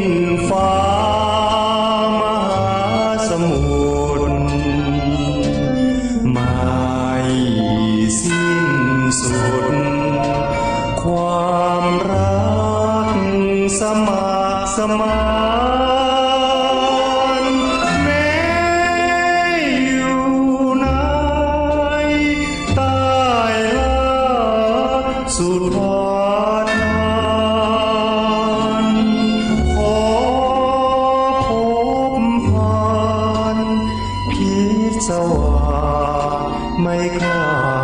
นฟ้ามหาสมุทรไม่สิ้นสุด ความรักสมัครสมานแม้อยู่ในใต้ลาสุด ผ่านพิศวาไม่คลา